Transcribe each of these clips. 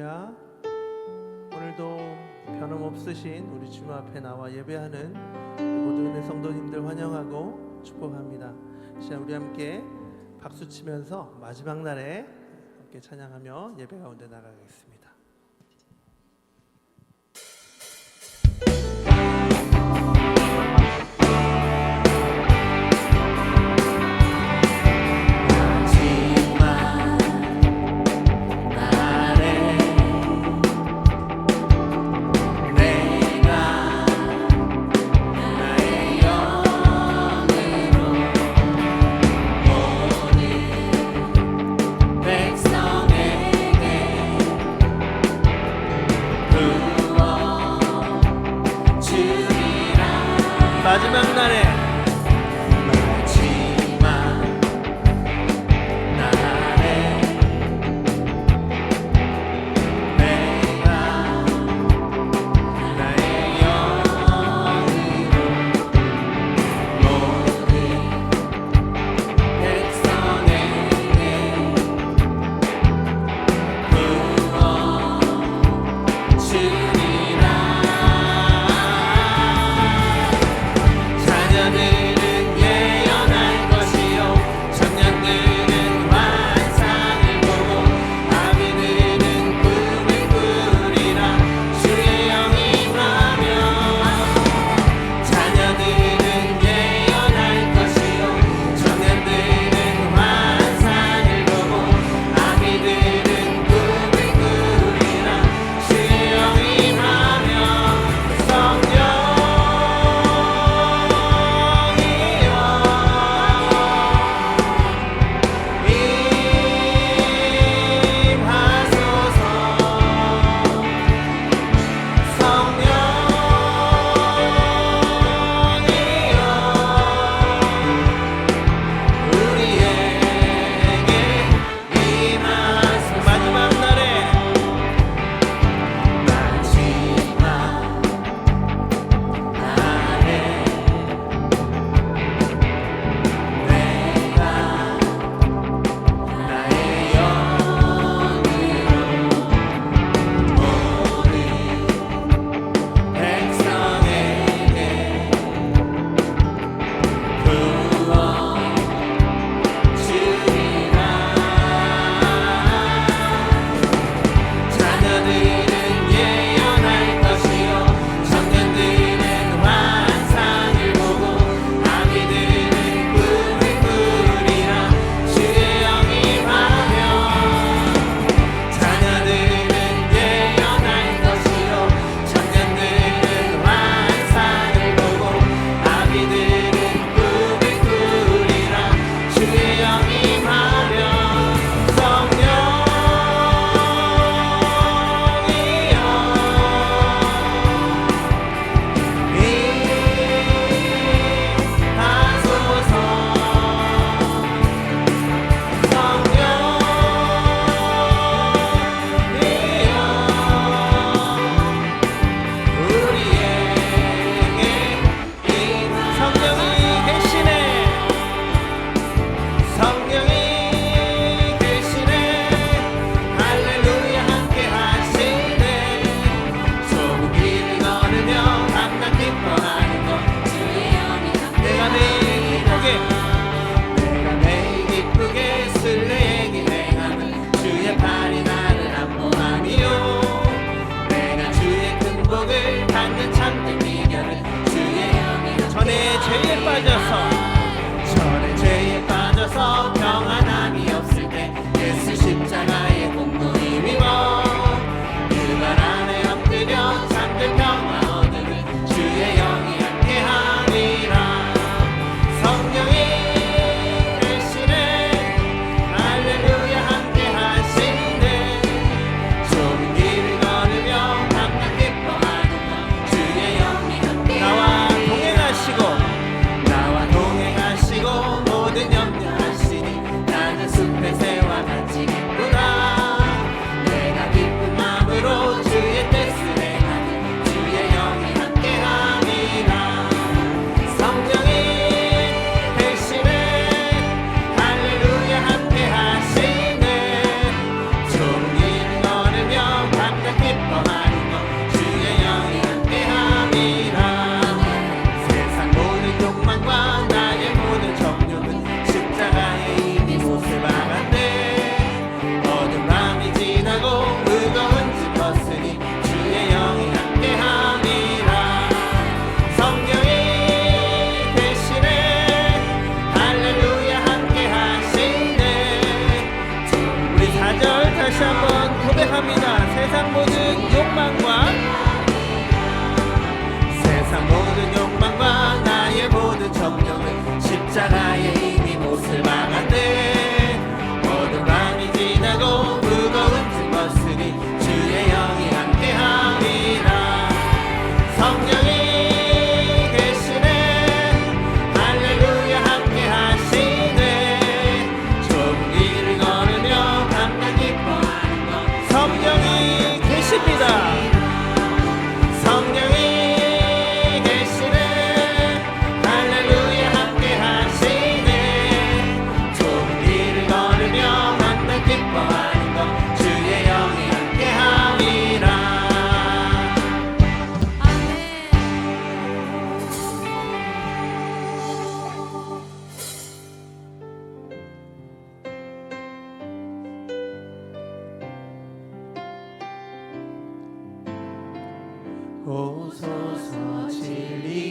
할렐루야. 오늘도 변함없으신 우리 주님 앞에 나와 예배하는 모든 은혜 성도님들 환영하고 축복합니다. 자, 우리 함께 박수 치면서 마지막 날에 함께 찬양하며 예배 가운데 나가겠습니다. 마지막 날에 Vegas. 감사합니다. 세상 모든 오소서 진리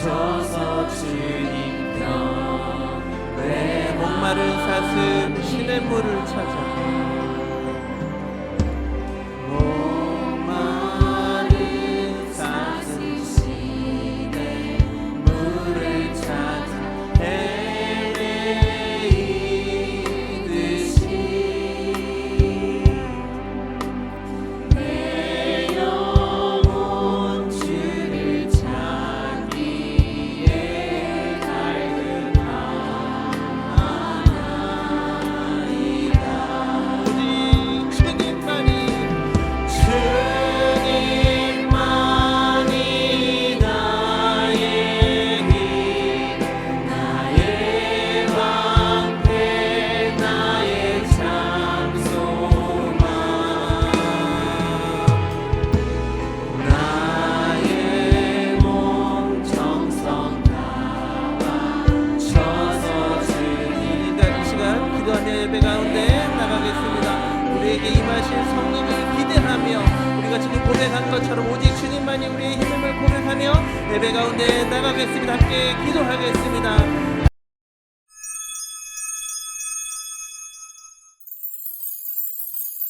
맞춰서 주님 편 왜 목마른 사슴 신의 물을 찾아 가운데 나가겠습니다. 함께 기도하겠습니다.